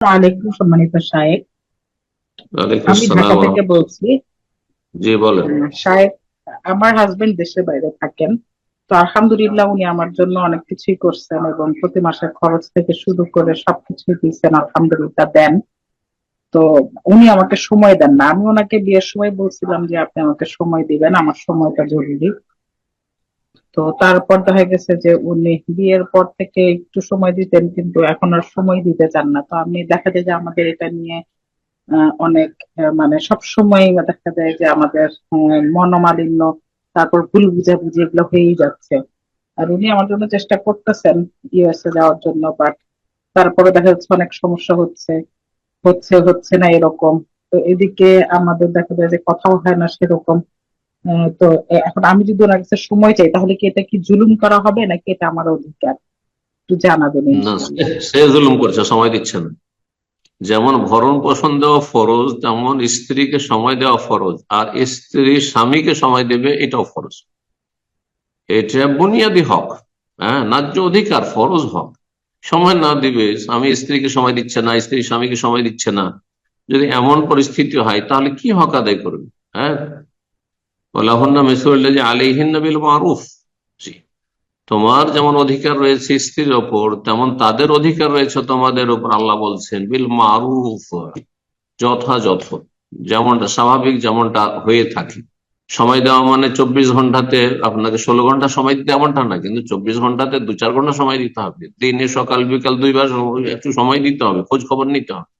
আলাইকুম সম্মানিত সাহেব আমি ঢাকা থেকে বলছি জি বলেন। সাহেব আমার হাজবেন্ড দেশের বাইরে থাকেন। তো আলহামদুলিল্লাহ উনি আমার জন্য অনেক কিছুই করছেন এবং প্রতি মাসের খরচ থেকে শুরু করে সবকিছুই দিচ্ছেন আলহামদুলিল্লাহ দেন। তো উনি আমাকে সময় দেন না। আমি ওনাকে বিয়ের সময় বলছিলাম যে আপনি আমাকে সময় দিবেন আমার সময়টা জরুরি। তো তারপর দেখা গেছে যে উনি বিয়ের পর থেকে একটু সময় দিতেন, কিন্তু এখন আর সময় দিতে চান না। তো আমি দেখা যায় যে আমাদের এটা নিয়ে অনেক মানে সব সময় দেখা যায় যে আমাদের মনোমালিন্য, তারপর ভুল বুঝাবুঝি এগুলো হয়েই যাচ্ছে। আর উনি আমার জন্য চেষ্টা করতেছেন ইউএসএ যাওয়ার জন্য বাট তারপরে দেখা যাচ্ছে অনেক সমস্যা হচ্ছে হচ্ছে হচ্ছে না এরকম। তো এদিকে আমাদের দেখা যায় যে কথাও হয় না সেরকম। তো এখন আমি যদি ওনার কাছে সময় চাই তাহলে কি এটা কি জুলুম করা হবে? নাকি এটা আমার অধিকার? একটু জানাবেন সে জুলুম করছে সময় দিচ্ছে না। যেমন ভরণ পোষণ দেওয়া ফরজ তেমন স্ত্রীকে সময় দেওয়া ফরজ। আর স্ত্রী স্বামীকে সময় দেবে এটাও ফরজ। এটা বুনিয়াদি হক হ্যাঁ? ন্যায্য অধিকার ফরজ হক। সময় না দিবে স্বামী স্ত্রীকে সময় দিচ্ছে না স্ত্রী স্বামীকে সময় দিচ্ছে না। যদি এমন পরিস্থিতি হয় তাহলে কি হক আদায় করবে হ্যাঁ? যে তোমার যেমন অধিকার রয়েছে স্ত্রীর ওপর, তেমন তাদের অধিকার রয়েছে তোমাদের উপর আল্লাহ বলছেন, বিল মারুফ। যথাযথ। যেমনটা স্বাভাবিক, যেমনটা হয়ে থাকে। সময় দেওয়া মানে চব্বিশ ঘন্টাতে আপনাকে ষোলো ঘণ্টা সময় দিতে এমনটা না, কিন্তু চব্বিশ ঘন্টাতে দু চার ঘণ্টা সময় দিতে হবে। দিনে, সকাল, বিকাল দুইবার একটু সময় দিতে হবে, খোঁজ খবর নিতে হবে।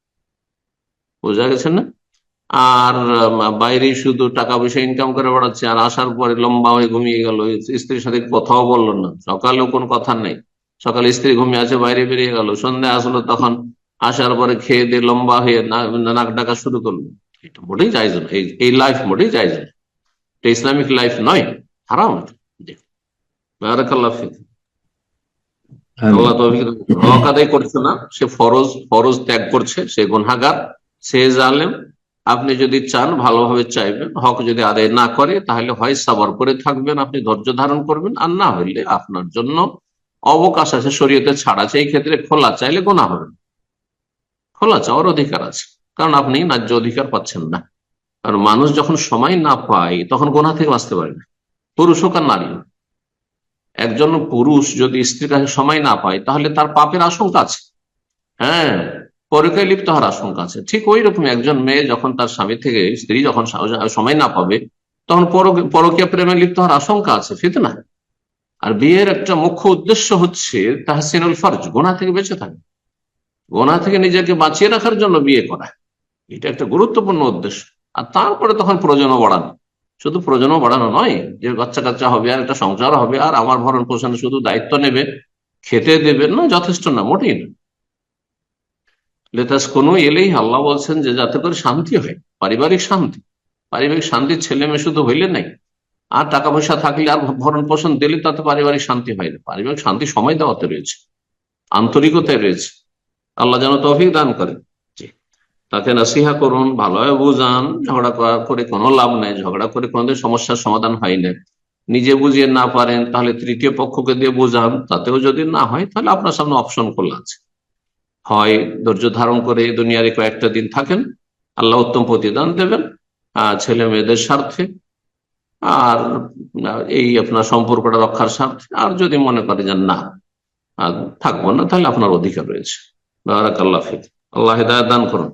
বোঝা গেছে না? আর বাইরে শুধু টাকা পয়সা ইনকাম করে বেড়াচ্ছে আর আসার পরে লম্বা হয়ে ঘুমিয়ে গেল। স্ত্রীর সাথে কথাও বলল না। সকালেও কোনো কথা নেই। সকালে স্ত্রী ঘুমিয়ে আছে বাইরে বেরিয়ে গেল। সন্ধ্যা আসলো তখন আসার পরে খেয়ে দিয়ে লম্বা হয়ে নাক ডাকা শুরু করল। এটা মোটেই যাইজ না। এই এই লাইফ মোটেই যাইজ না। এটা ইসলামিক লাইফ নয় হারাম। হক আদায় করছে না। সে ফরজ ফরজ ত্যাগ করছে সে গুনাহগার সে জালেম। আপনি যদি চান, ভালোভাবে চাইবেন, হক যদি আদায় না করে, তাহলে হয় সাবার করে থাকবেন, আপনি ধৈর্য ধারণ করবেন, আর না হইলে আপনার জন্য অবকাশ আছে শরীয়তে ছাড় আছে, এই ক্ষেত্রে খোলা চাইলে গোনা হবে খোলা চাওয়ার অধিকার আছে, কারণ আপনি ন্যায্য অধিকার পাচ্ছেন না। আর মানুষ যখন সময় না পায়, তখন গোনা থেকে বাঁচতে পারে না। পুরুষ হোক আর নারী একজন পুরুষ যদি স্ত্রীর কাছে সময় না পায়, তাহলে তার পাপের আশঙ্কা আছে। হ্যাঁ পরকে লিপ্ত হওয়ার আশঙ্কা আছে। ঠিক ওই রকম একজন মেয়ে যখন তার স্বামী থেকে স্ত্রী যখন সময় না পাবে, তখন পরক- প্রেমে লিপ্ত হওয়ার আশঙ্কা আছে ফিতনা আর বিয়ের একটা মুখ্য উদ্দেশ্য হচ্ছে তাহসিনুল ফরজ, গোনা থেকে বেঁচে থাকে। গোনা থেকে নিজেকে বাঁচিয়ে রাখার জন্য বিয়ে করা। এটা একটা গুরুত্বপূর্ণ উদ্দেশ্য। আর তারপরে তখন প্রয়োজনও বাড়ানো। শুধু প্রয়োজনও বাড়ানো নয়, যে বাচ্চা কাচ্চা হবে আর একটা সংসার হবে, আর আমার ভরণ পোষণে শুধু দায়িত্ব নেবে, খেতে দেবে, না, যথেষ্ট না, মোটেই না। লেতাস কোনো এলেই আল্লাহ বলছেন যে যাতে করে শান্তি হয় পারিবারিক শান্তি। পারিবারিক শান্তি ছেলে মেয়ে শুধু হইলে নাই। আর টাকা পয়সা থাকলে আর ভরণ পোষণ দিলে তাতে পারিবারিক শান্তি হয় না। পারিবারিক শান্তি সময় দেওয়াতে রয়েছে আন্তরিকতায় রয়েছে। আল্লাহ যেন তৌফিক দান করেন। তাকে নাসিহা করুন ভালোভাবে বুঝান ঝগড়া করা- করে কোনো লাভ নাই ঝগড়া করে কোনোদিন সমস্যার সমাধান হয় না। নিজে বুঝিয়ে না পারেন তাহলে তৃতীয় পক্ষকে দিয়ে বোঝান তাতেও যদি না হয় তাহলে আপনার সামনে অপশন খোলা আছে। হয়, ধৈর্য ধারণ করে দুনিয়ারে কয়েকটা দিন থাকেন। আল্লাহ উত্তম প্রতিদান দেবেন ছেলে মেয়েদের স্বার্থে, আর এই আপনার সম্পর্কটা রক্ষার স্বার্থে, আর যদি মনে করে যে না থাকব না, তাহলে আপনার অধিকার রয়েছে। ফিক। আল্লাহ হেদায়ত দান করুন।